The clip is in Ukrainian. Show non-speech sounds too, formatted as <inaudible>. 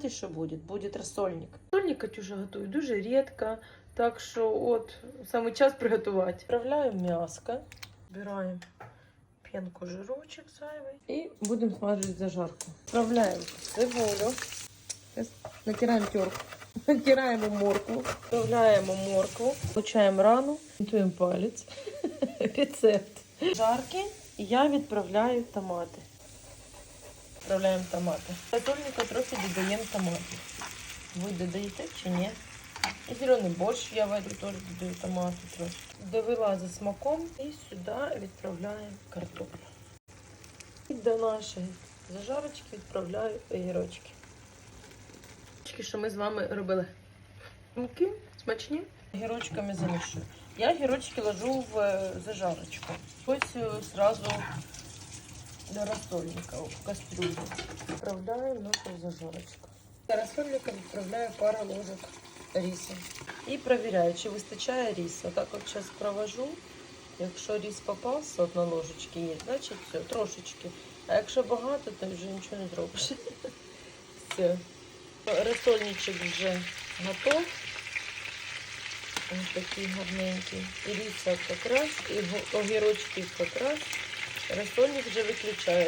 знаете, что будет? Будет рассольник. Рассольник Катюша готует дуже редко, так що от саме час приготувати. Вправляємо м'яско, збираємо пенку, жирочок зайвий і будемо смажити зажарку. Вправляємо цибулю, Сейчас натираємо терку. <laughs> Натираємо моркву, вправляємо моркву, получаємо рану, готуємо палець. <laughs> Рецепт. Жарки я відправляю томати. Відправляємо томати. Рассольника трохи додаємо томатів. Ви додаєте чи ні? І зелений борщ я в эту теж додаю томати трошки. Довела за смаком і сюди відправляємо картоплю. І до нашої зажарочки відправляю огірочки. Що ми з вами робили. Муки смачні. Огірочками замішую. Я огірочки ложу в е, зажарочку. Ось е, сразу до рассольника в кастрюлю. Відправляю нашу зажарочку. До рассольника відправляю пару ложок рису. І перевіряю, чи вистачає рису. Отак от зараз провожу. Якщо рис попався, от на ложечки є, значить все, трошечки. А якщо багато, то вже нічого не зробиш. <laughs> Все. Рассольничок вже готов. Ось такий гарненький. І рис якраз, і огірочки якраз. Рассольник вже виключаю.